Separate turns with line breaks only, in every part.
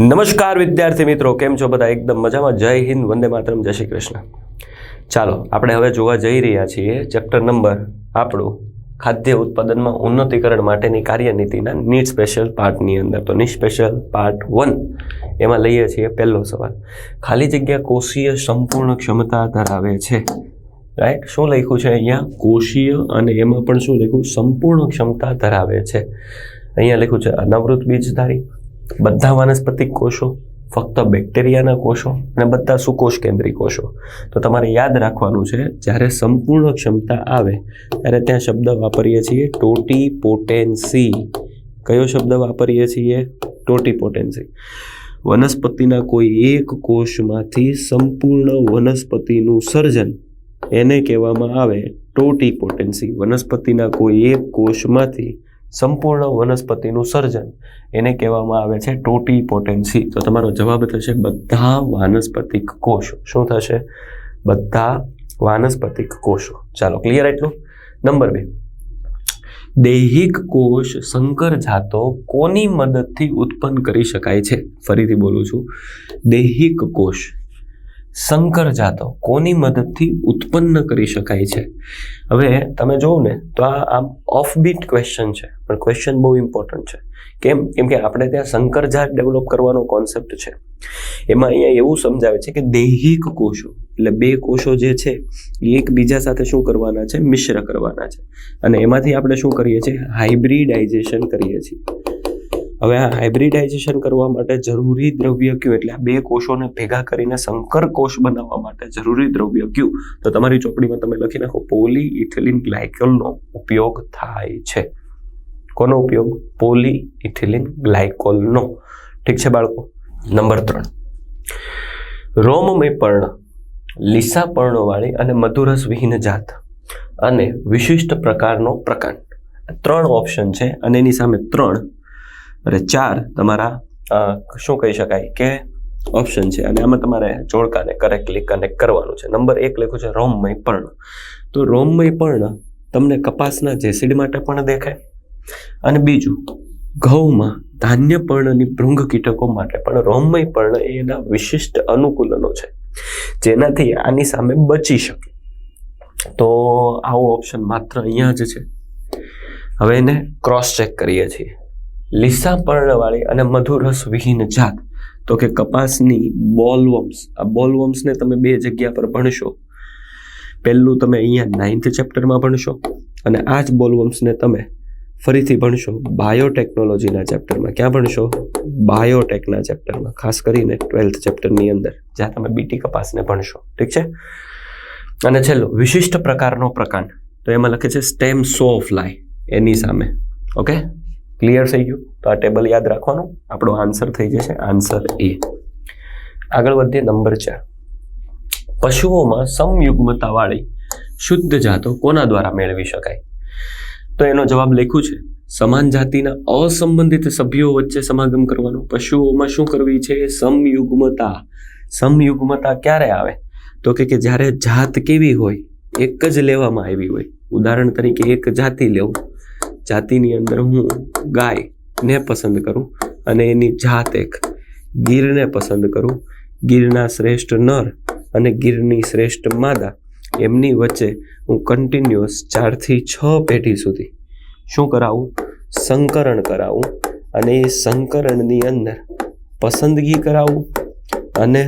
નમસ્કાર વિદ્યાર્થી મિત્રો, કેમ છો બધા? એકદમ મજામાં. જય હિન્દ, વંદે માતરમ, જય શ્રી કૃષ્ણ. ચાલો, આપણે હવે જોવા જઈ રહ્યા છીએ ચેપ્ટર નંબર આપણું ખાદ્ય ઉત્પાદનમાં ઉન્નતીકરણ માટેની કાર્યનીતિના નીટ સ્પેશિયલ પાર્ટની અંદર. તો નીટ સ્પેશિયલ પાર્ટ વન એમાં લઈએ છીએ પહેલો સવાલ. ખાલી જગ્યા કોષીય સંપૂર્ણ ક્ષમતા ધરાવે છે. રાઈટ શું લખ્યું છે અહીંયા? કોષીય અને એમાં પણ શું લખ્યું? સંપૂર્ણ ક્ષમતા ધરાવે છે. અહીંયા લખ્યું છે અનાવૃત બીજધારી બધા વાનસ્પતિક કોષો ફક્ત બેક્ટેરિયાના કોષો અને બધા સુકોષ કેન્દ્રી કોષો. તો તમારે યાદ રાખવાનું છે, જ્યારે સંપૂર્ણ ક્ષમતા આવે, ત્યારે ત્યાં શબ્દ વાપરીએ છીએ ટોટી પોટેન્સી કયો શબ્દ વાપરીએ છીએ? ટોટી પોટેન્સી વનસ્પતિના કોઈ એક કોષમાંથી સંપૂર્ણ વનસ્પતિનું સર્જન એને કહેવામાં આવે ટોટી પોટેન્સી વનસ્પતિના કોઈ એક કોષમાંથી સંપૂર્ણ વનસ્પતિનું સર્જન. એને કહેવામાં આવે છે ટોટી પોટેન્સી. તો તમારો જવાબ થશે બધા વાનસ્પતિક કોષો. શું થશે? બધા વાનસ્પતિક કોષો. ચાલો ક્લિયર એટલું નંબર બે. દૈહિક કોષ સંકર જાતો કોની મદદથી ઉત્પન્ન કરી શકાય છે? ફરીથી બોલું છું. દૈહિક કોષ. સંકર જાતો કોની મદદથી ઉત્પન્ન કરી શકાય છે? હવે તમે જોવો ને, તો આ આમ ઓફબીટ ક્વેશ્ચન છે, પણ ક્વેશ્ચન બહુ ઇમ્પોર્ટન્ટ છે. કેમ? કેમ કે આપણે ત્યાં સંકર જાત ડેવલપ કરવાનો કોન્સેપ્ટ છે. એમાં અહીંયા એવું સમજાવે છે કે દૈહિક કોષો, એટલે બે કોષો જે છે, એ એકબીજા સાથે શું કરવાના છે? મિશ્ર કરવાના છે. અને એમાંથી આપણે શું કરીએ છીએ? હાઇબ્રિડાઇઝેશન કરીએ છીએ. હવે આ હાઇબ્રિડાઇઝેશન કરવા માટે જરૂરી દ્રવ્ય કયું? એટલે આ બે કોષોને ભેગા કરીને સંકર કોષ બનાવવા માટે જરૂરી દ્રવ્ય કયું? તો તમારી ચોપડીમાં તમે લખી નાખો પોલી ઇથિલિન ગ્લાયકોલનો ઉપયોગ થાય છે. કોનો ઉપયોગ? પોલી ઇથિલિન ગ્લાયકોલનો. ઠીક છે બાળકો? નંબર ત્રણ. રોમમય પર્ણ લીસા પર્ણવાળી અને મધુરસ વિહીન જાત અને વિશિષ્ટ પ્રકારનો પ્રકાંડ. ત્રણ ઓપ્શન છે અને એની સામે ત્રણ અને ચાર તમારા શું કહી શકાય કે ઓપ્શન છે. અને આમાં તમારે જોડકાને કરેક્ટલી કનેક્ટ કરવાનું છે. નંબર એક લખ્યું છે રોમમય પર્ણ તો રોમમય પર્ણ તમને કપાસના જેસીડ માટે પણ દેખાય અને બીજું ઘઉંમાં ધાન્ય પર્ણની ભૃંગ કીટકો માટે પણ રોમમય પર્ણ એના વિશિષ્ટ અનુકૂલનો છે. જેનાથી આની સામે બચી શકે. તો આવો ઓપ્શન માત્ર અહીંયા જ છે. હવે એને ક્રોસ ચેક કરીએ છીએ. લીસા પર્ણવાળી અને મધુરસ વિહીન જાત. તો કે કપાસની બોલવમ્સ આ બોલવમ્સને તમે બે જગ્યા પર ભણશો. પહેલું તમે અહીંયા નાઇન્થ ચેપ્ટરમાં ભણશો અને આ જ બોલવમ્સને તમે ફરીથી ભણશો બાયોટેકનોલોજીના ચેપ્ટરમાં ક્યાં ભણશો? બાયોટેકના ચેપ્ટરમાં ખાસ કરીને ટ્વેલ્થ ચેપ્ટરની અંદર, જ્યાં તમે બીટી કપાસને ભણશો. ઠીક છે? અને છેલ્લો, વિશિષ્ટ પ્રકારનો પ્રકાંડ. તો એમાં લખે છે સ્ટેમ સો ફ્લાય એની સામે. ઓકે? ક્લિયર થઈ ગયું? તો આ ટેબલ યાદ રાખવાનું. આપણો આન્સર થઈ જશે. આન્સર એ આગળ વધીએ નંબર ચાર. પશુઓમાં સમયુગ્મતાવાળી શુદ્ધ જાતો કોના દ્વારા મેળવી શકાય? તો એનો જવાબ લખ્યું છે, સમાન જાતિના અસંબંધિત સભ્યો વચ્ચે સમાગમ કરવાનો. પશુઓમાં શું કરવી છે? સમયુગ્મતા સમયુગ્મતા ક્યારે આવે? તો કે કે જ્યારે જાત કેવી હોય, એક જ લેવામાં આવી હોય. ઉદાહરણ તરીકે એક જાતિ લેવું. જાતિની અંદર હું ગાયને પસંદ કરું અને એની જાત એક ગીરને પસંદ કરું. ગીરના શ્રેષ્ઠ નર અને ગીરની શ્રેષ્ઠ માદા એમની વચ્ચે હું કન્ટિન્યુઅસ ચારથી છ પેઢી સુધી શું કરાવું? સંકરણ કરાવું અને એ સંકરણની અંદર પસંદગી કરાવું અને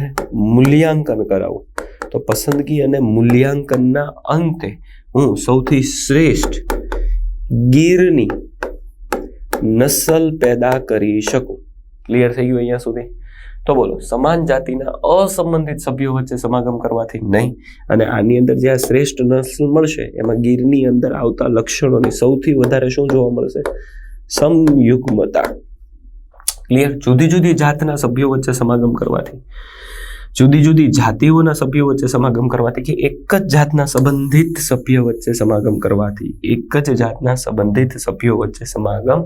મૂલ્યાંકન કરાવું. તો પસંદગી અને મૂલ્યાંકનના અંતે હું સૌથી શ્રેષ્ઠ ગીરની નસલ પેદા કરી શકું? ક્લિયર થઈ ગયું અહીંયા સુધી? તો બોલો, સમાન જાતિના અસંબંધિત સભ્યો વચ્ચે સમાગમ કરવાથી નહીં. અને આની અંદર જે આ શ્રેષ્ઠ નસ્લ મળશે, એમાં ગીરની અંદર આવતા લક્ષણોની સૌથી વધારે શું જોવા મળશે? સમયુગ્મતા ક્લિયર જુદી જુદી જાતના સભ્યો વચ્ચે સમાગમ કરવાથી. જુદી જુદી જાતિઓના સભ્યો વચ્ચે સમાગમ કરવાથી કે એક જ જાતના સંબંધિત સભ્ય વચ્ચે સમાગમ કરવાથી, એક જ જાતના સંબંધિત સભ્યો વચ્ચે સમાગમ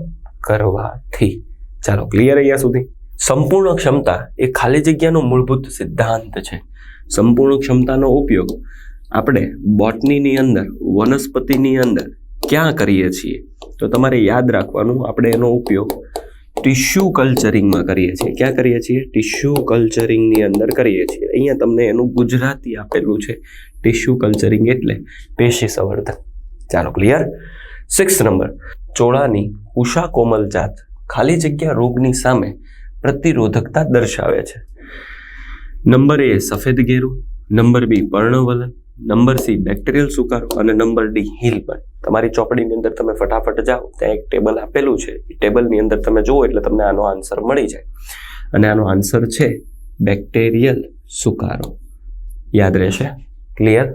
કરવાથી. ચાલો ક્લિયર અહીંયા સુધી? સંપૂર્ણ ક્ષમતા એ ખાલી જગ્યાનો મૂળભૂત સિદ્ધાંત છે. સંપૂર્ણ ક્ષમતાનો ઉપયોગ આપણે બોટનીની અંદર, વનસ્પતિની અંદર ક્યાં કરીએ છીએ? તો તમારે યાદ રાખવાનું, આપણે એનો ઉપયોગ ટિશ્યુ કલ્ચરિંગમાં કરીએ છીએ. ક્યાં કરીએ છીએ? ટિશ્યુ કલ્ચરિંગની અંદર કરીએ છીએ. અહીંયા તમને એનું ગુજરાતી આપેલું છે. ટિશ્યુ કલ્ચરિંગ એટલે પેશી સંવર્ધન. ચાલો ક્લિયર સિક્સ નંબર ચોળાની ઉષા કોમલ જાત ખાલી જગ્યા રોગની સામે પ્રતિરોધકતા દર્શાવે છે. નંબર એ સફેદ ઘેરું. નંબર બી પર્ણવલન. નંબર સી બેક્ટેરિયલ સુકારો અને નંબર ડી, હિલ પણ તમારી ચોપડીની અંદર તમે ફટાફટ જાઓ, ત્યાં એક ટેબલ આપેલું છે. એ ટેબલની અંદર તમે જુઓ એટલે તમને આનો આન્સર મળી જાય. અને આનો આન્સર છે બેક્ટેરિયલ સુકારો યાદ રહેશે? ક્લિયર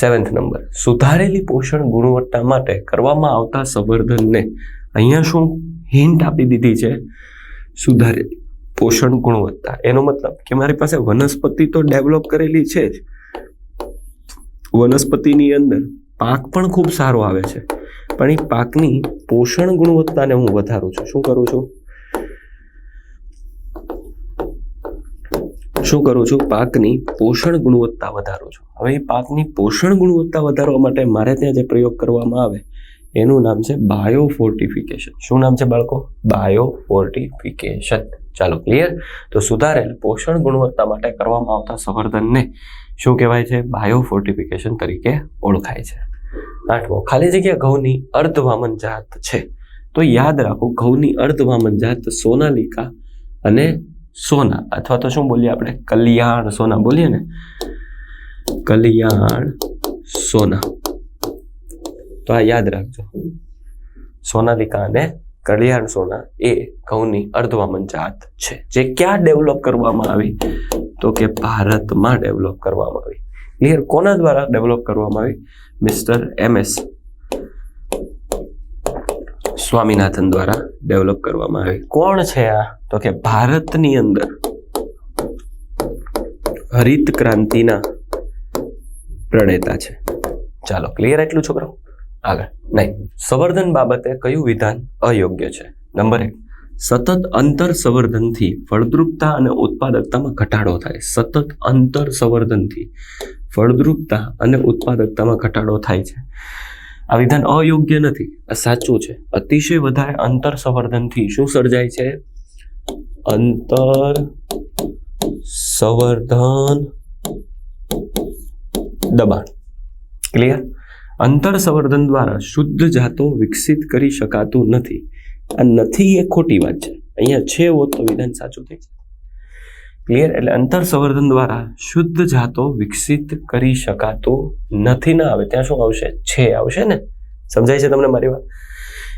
સેવન્થ નંબર સુધારેલી પોષણ ગુણવત્તા માટે કરવામાં આવતા સંવર્ધનને અહીંયા શું હિન્ટ આપી દીધી છે? સુધારેલી પોષણ ગુણવત્તા. એનો મતલબ કે મારી પાસે વનસ્પતિ તો ડેવલપ કરેલી છે જ વનસ્પતિની અંદર પાક પણ ખૂબ સારો આવે છે. પણ એ પાકની પોષણ ગુણવત્તાને હું વધારું છું. શું કરું છું? શું કરું છું? પાકની પોષણ ગુણવત્તા વધારું છું. હવે એ પાકની પોષણ ગુણવત્તા વધારવા માટે મારે ત્યાં જે પ્રયોગ કરવામાં આવે એનું નામ છે બાયો ફોર્ટિફિકેશન શું નામ છે બાળકો? બાયો ફોર્ટિફિકેશન ચાલો ક્લિયર તો સુધારેલ પોષણ ગુણવત્તા માટે કરવામાં આવતા સંવર્ધનને શું કહેવાય છે? બાયો ફોર્ટિફિકેશન તરીકે ઓળખાય છે. આઠમો, ખાલી જગ્યા ઘઉંની અર્ધવામન જાત છે. તો યાદ રાખો, ઘઉંની અર્ધવામન જાત સોનાલિકા અને સોના, અથવા તો શું બોલીએ આપણે? કલ્યાણ સોના બોલીએ ને? કલ્યાણ સોના. તો આ યાદ રાખજો. સોનાલિકા અને કલ્યાણ સોના એ ઘઉંની અર્ધવામન જાત છે. જે ક્યાં ડેવલપ કરવામાં આવી? તો કે ભારતમાં ડેવલપ કરવામાં આવી. ક્લિયર કોના દ્વારા ડેવલપ કરવામાં આવી? મિસ્ટર એમ એસ સ્વામિનાથન દ્વારા ડેવલપ કરવામાં આવી. કોણ છે આ? તો કે ભારતની અંદર હરિત ક્રાંતિના પ્રણેતા છે. ચાલો ક્લિયર એટલું છોકરો આગળ. નહીં. સંવર્ધન બાબતે કયું વિધાન અયોગ્ય છે? નંબર એક. સતત અંતર સંવર્ધનથી ફળદ્રુપતા અને ઉત્પાદકતામાં ઘટાડો થાય. સતત અંતર સંવર્ધનથી ફળદ્રુપતા અને ઉત્પાદકતામાં ઘટાડો થાય છે. આ વિધાન અયોગ્ય નથી. આ સાચું છે. અતિશય વધારે અંતર સંવર્ધનથી શું સર્જાય છે? અંતર સંવર્ધન દબાણ. ક્લિયર અંતર સંવર્ધન દ્વારા શુદ્ધ જાતો વિકસિત કરી શકાતું નથી. આ નથી એ ખોટી વાત છે. અહીંયા છે હોત તો વિધાન સાચું થઈ ક્લિયર એટલે અંતર સંવર્ધન દ્વારા શુદ્ધ જાતો વિકસિત કરી શકાતું નથી. ના આવે. ત્યાં શું આવશે? છે આવશે ને? સમજાય છે તમને મારી વાત?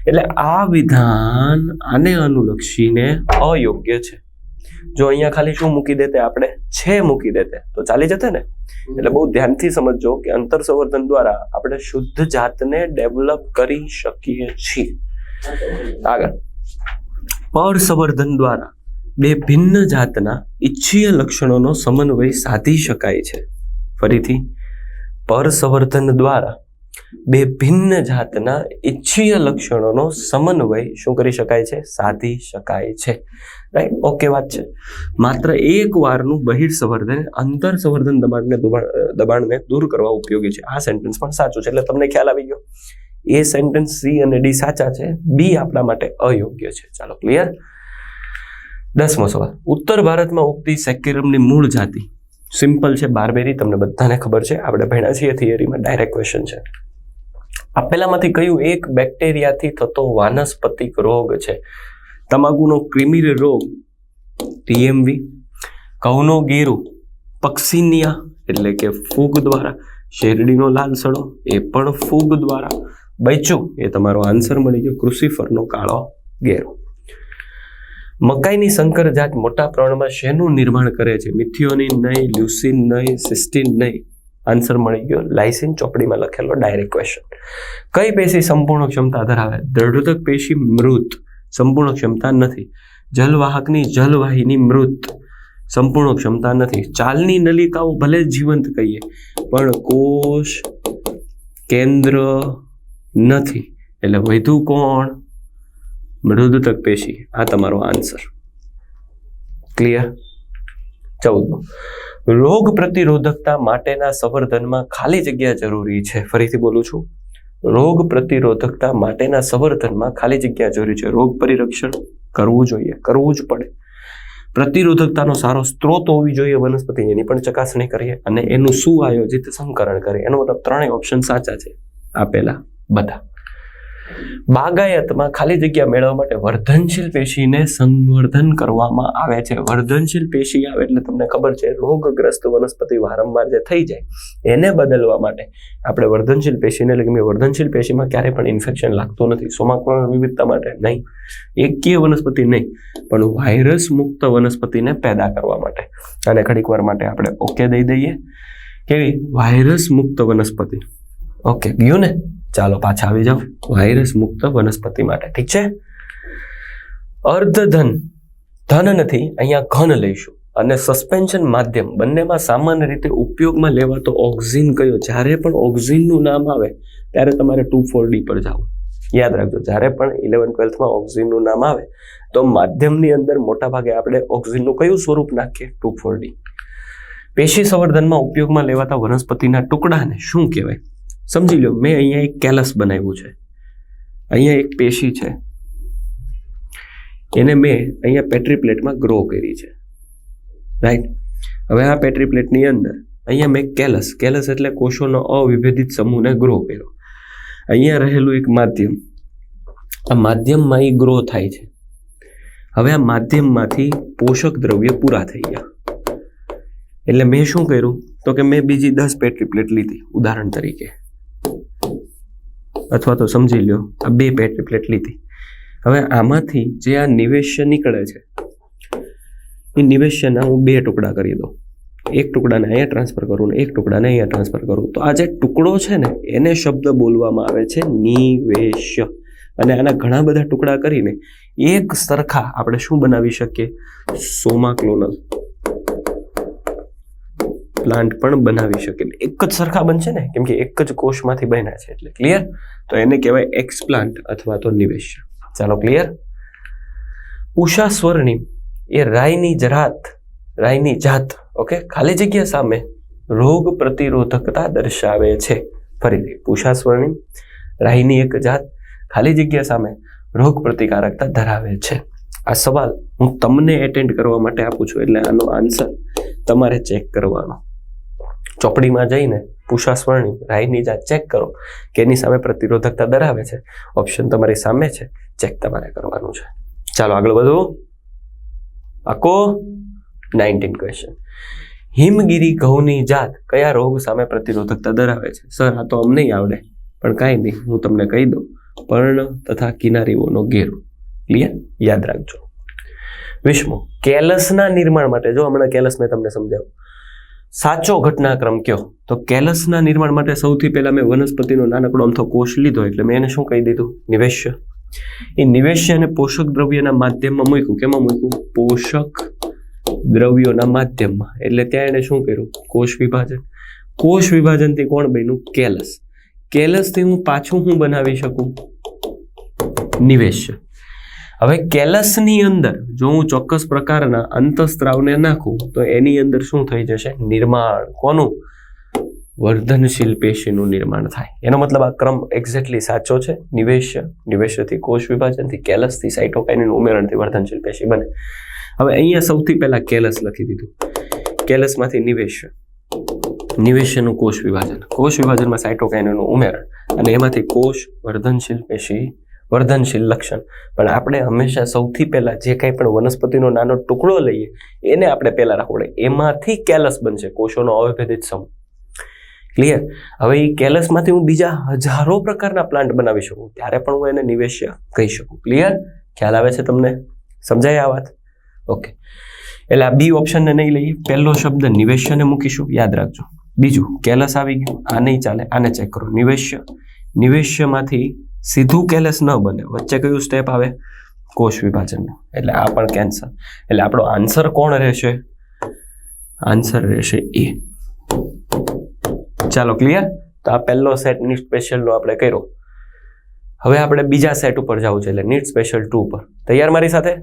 એટલે આ વિધાન આને અનુલક્ષીને અયોગ્ય છે. જો અહીંયા ખાલી શું મૂકી દેતે? આપણે છે મૂકી દેતે. તો ચાલી જતે ને? એટલે બહુ ધ્યાનથી સમજજો કે અંતર સંવર્ધન દ્વારા આપણે શુદ્ધ જાતને ડેવલપ કરી શકીએ છીએ. આગળ. પર સંવર્ધન દ્વારા બે ભિન્ન જાતના ઈચ્છીય લક્ષણોનો સમન્વય સાધી શકાય છે. ફરીથી, પર સંવર્ધન દ્વારા બે ભિન્ન જાતના ઈચ્છીય લક્ષણોનો સમન્વય શું કરી શકાય છે? સાધી શકાય છે. રાઈટ ઓકે વાત છે. માત્ર એક વારનું બહિર સંવર્ધન અંતર સંવર્ધન દબાણને દબાણને દૂર કરવા ઉપયોગી છે. આ સેન્ટેન્સ પણ સાચું છે. એટલે તમને ખ્યાલ આવી ગયો? એ સેન્ટેન્સ સી અને ડી સાચા છે. બી આપણા માટે અયોગ્ય છે. ચાલો ક્લિયર દસમો સવાલ. ઉત્તર ભારતમાં ઉગતી સેક્યુરમની મૂળ જાતિ. સિમ્પલ છે બારબેરી તમને બધાને ખબર છે. આપણે ભણ્યા છીએ થિયરીમાં ડાયરેક્ટ ક્વેશ્ચન છે. આપેલામાંથી કયું એક બેક્ટેરિયાથી થતો વાનસ્પતિક રોગ છે? તમાકુનો ક્રિમિર રોગ, ટીએમવી, ઘઉંનો ગીરું, પક્ષીનિયા એટલે કે ફૂગ દ્વારા, શેરડીનો લાલ સડો, એ પણ ફૂગ દ્વારા. બચ્યું એ તમારો આન્સર મળી ગયો, ક્રુસિફરનો કાળો ગેરો. મકાઈની સંકર જાત મોટા પ્રમાણમાં શેનું નિર્માણ કરે છે? મિથિયોનિન નહીં લ્યુસિન નહીં સિસ્ટિન નહીં આન્સર મળી ગયો. લાઇસિન ચોપડીમાં લખેલો ડાયરેક્ટ ક્વેશ્ચન કઈ પેશી સંપૂર્ણ ક્ષમતા ધરાવે? દ્રઢોદક પેશી મૃત. સંપૂર્ણ ક્ષમતા નથી. જલવાહકની જલવાહિની મૃત. સંપૂર્ણ ક્ષમતા નથી. ચાલની નલિકાઓ ભલે જીવંત કહીએ, પણ કોષ કેન્દ્ર નથી. એટલે વધુ કોણ? મૃદુતક પેશી. આ તમારો આન્સર ક્લિયર ચૌદમો. રોગ પ્રતિરોધકતા માટેના સંવર્ધનમાં ખાલી જગ્યા જરૂરી છે. ફરીથી બોલું છું. રોગ પ્રતિરોધકતા માટેના સંવર્ધનમાં ખાલી જગ્યા જરૂરી છે. રોગ પરિરક્ષણ કરવું જોઈએ. કરવું જ પડે. પ્રતિરોધકતાનો સારો સ્ત્રોત હોવી જોઈએ. વનસ્પતિ એની પણ ચકાસણી કરીએ અને એનું સુઆયોજિત સંકરણ કરીએ. એનો મતલબ ત્રણેય ઓપ્શન સાચા છે. આપેલા બધા. બાગાયતમાં ખાલી જગ્યા મેળવવા માટે વર્ધનશીલ પેશીને સંવર્ધન કરવામાં આવે છે. વર્ધનશીલ પેશી આવે એટલે તમને ખબર છે, રોગગ્રસ્ત વનસ્પતિ વારંવાર જે થઈ જાય, એને બદલવા માટે આપણે વર્ધનશીલ પેશીને, એટલે વર્ધનશીલ પેશીમાં ક્યારેય પણ ઇન્ફેક્શન લાગતું નથી. સોમાક્રમણ વિવિધતા માટે નહીં, એકીય વનસ્પતિ નહીં, પણ વાયરસ મુક્ત વનસ્પતિને પેદા કરવા માટે. અને ઘડીક વાર માટે આપણે ઓકે દઈ દઈએ. કેવી? વાયરસ મુક્ત વનસ્પતિ. ઓકે, ગયું ને? ચાલો પાછા આવી જાઓ. વાયરસ મુક્ત વનસ્પતિ માટે, ઠીક છે? અર્ધધન, ધન નથી, અહીંયા ઘન લઈશું. અને સસ્પેન્શન માધ્યમ, બંનેમાં સામાન્ય રીતે ઉપયોગમાં લેવાતો ઓક્ઝિન કયો? જ્યારે પણ ઓક્ઝિનનું નામ આવે, ત્યારે તમારે ટુ ફોર ડી પર જાઓ. યાદ રાખજો, જ્યારે પણ ઇલેવન ટ્વેલ્થમાં ઓક્ઝિનનું નામ આવે, તો માધ્યમની અંદર મોટાભાગે આપણે ઓક્ઝિનનું કયું સ્વરૂપ નાખીએ? ટુ ફોર ડી પેશી સંવર્ધનમાં ઉપયોગમાં લેવાતા વનસ્પતિના ટુકડાને શું કહેવાય? સમજી લો મેં અહીંયા એક કેલસ બનાવ્યું છે. અહીંયા એક પેશી છે. એને મેં અહીંયા પેટ્રી પ્લેટમાં ગ્રો કરી છે. રાઈટ હવે આ પેટ્રી પ્લેટની અંદર અહીંયા મેં કેલસ કેલસ એટલે કોષોનો અવિભેદિત સમૂહને ગ્રો કર્યો. અહીંયા રહેલું એક માધ્યમ, આ માધ્યમમાં એ ગ્રો થાય છે. હવે આ માધ્યમમાંથી પોષક દ્રવ્ય પૂરા થઈ ગયા. એટલે મેં શું કર્યું? તો કે મેં બીજી દસ પેટ્રી પ્લેટ લીધી, ઉદાહરણ તરીકે. અથવા તો સમજી લ્યો, આ બે પેટ્રી પ્લેટ લીધી. હવે આમાંથી જે આ નિવેશ્ય નીકળે છે, એ નિવેશ્યના હું બે ટુકડા કરી દઉં. એક ટુકડાને અહીંયા ટ્રાન્સફર કરું ને એક ટુકડાને અહીંયા ટ્રાન્સફર કરું. તો આ જે ટુકડો છે ને, એને શબ્દ બોલવામાં આવે છે નિવેશ્ય. અને આના ઘણા બધા ટુકડા કરીને એક સરખા આપણે શું બનાવી શકીએ? સોમાક્લોનલ. પ્લાન્ટ પણ બનાવી શકે. એક જ સરખા બનશે ને? કેમ કે એક જ કોષમાંથી બન્યા છે, એટલે ક્લિયર તો એને કહેવાય એક્સપ્લાન્ટ અથવા તો નિવેશ. ચાલો ક્લિયર ઉષા સ્વર્ણિમ એ રાયની જરાત રાયની જાત ઓકે ખાલી જગ્યા સામે રોગ પ્રતિરોધકતા દર્શાવે છે. ફરીથી, ઉષા સ્વર્ણિમ રાયની એક જાત, ખાલી જગ્યા સામે રોગ પ્રતિકારકતા ધરાવે છે. આ સવાલ હું તમને એટેન્ડ કરવા માટે આપું છું, એટલે આનો આન્સર તમારે ચેક કરવાનો. ચોપડીમાં જઈને પુષા સ્વર્ણિમ રાયની જાત ચેક કરો કે એની સામે પ્રતિરોધકતા ધરાવે છે. ઓપ્શન તમારી સામે છે. ચેક તમારે કરવાનું છે. ચાલો આગળ વધો. આકો નાઇન્ટીન ક્વેશ્ચન હિમગીરી ઘઉંની જાત કયા રોગ સામે પ્રતિરોધકતા ધરાવે છે? સર આ તો અમને આવડે, પણ કાંઈ નહીં, હું તમને કહી દઉં. પર્ણ તથા કિનારીઓનો ઘેરો. ક્લિયર યાદ રાખજો. વિષ્ણુ કેલસના નિર્માણ માટે, જો હમણાં કેલસ મેં તમને સમજાવ્યું. સાચો ઘટનાક્રમ કયો? તો કેલસના નિર્માણ માટે સૌથી પહેલાં મેં વનસ્પતિનો નાનકડો અમથો કોષ લીધો, એટલે મેં એને શું કહી દીધું? નિવેશ્ય. એ નિવેશ્ય અને પોષક દ્રવ્યના માધ્યમમાં મૂક્યું. કેમાં મૂક્યું? પોષક દ્રવ્યોના માધ્યમમાં. એટલે ત્યાં એને શું કર્યું? કોષ વિભાજન. કોષ વિભાજનથી કોણ બન્યું? કેલસ. કેલસથી હું પાછું હું બનાવી શકું? નિવેશ્ય. હવે કેલસની અંદર જો હું ચોક્કસ પ્રકારના અંતસ્ત્રાવને નાખું, તો એની અંદર શું થઈ જશે? નિર્માણ. કોનું? વર્ધનશીલ પેશીનું નિર્માણ થાય. એનો મતલબ આ ક્રમ એક્ઝેક્ટલી સાચો છે. નિવેશ્ય. નિવેશ્યથી કોષ વિભાજનથી કેલસથી સાઇટોકાઇનનું ઉમેરણથી વર્ધનશીલ પેશી બને. હવે અહીંયા સૌથી પહેલા કેલસ લખી દીધું. કેલસમાંથી નિવેશ્ય. નિવેશ્યનું કોષ વિભાજન. કોષ વિભાજનમાં સાઇટોકાઇનનું ઉમેરણ. અને એમાંથી કોષ વર્ધનશીલ પેશી વર્ધનશીલ લક્ષણ. પણ આપણે હંમેશા સૌથી પહેલાં જે કંઈ પણ વનસ્પતિનો નાનો ટુકડો લઈએ, એને આપણે પહેલાં રાખવો એમાંથી કેલસ બનશે, કોષોનો અવિભેદિત સમૂહ. ક્લિયર હવે એ કેલસમાંથી હું બીજા હજારો પ્રકારના પ્લાન્ટ બનાવી શકું. ત્યારે પણ હું એને નિવેશ્ય કહી શકું. ક્લિયર ખ્યાલ આવે છે તમને? સમજાય આ વાત? ઓકે એટલે આ બી ઓપ્શનને નહીં લઈએ. પહેલો શબ્દ નિવેશ્યને મૂકીશું. યાદ રાખજો. બીજું, કેલસ આવી ગયું. આ નહીં ચાલે. આને ચેક કરો. નિવેશ્ય. નિવેશ્યમાંથી સીધું કેલસ ન બને. વચ્ચે કયું સ્ટેપ આવે? કોષ વિભાજનનું. એટલે આ પણ કેન્સર એટલે આપણો આન્સર કોણ રહેશે? આન્સર રહેશે એ. ચાલો ક્લિયર તો આ પહેલો સેટ નીટ સ્પેશિયલનો આપણે કર્યો. હવે આપણે બીજા સેટ ઉપર જવું છે એટલે નીટ સ્પેશિયલ ટુ પર તૈયાર મારી સાથે?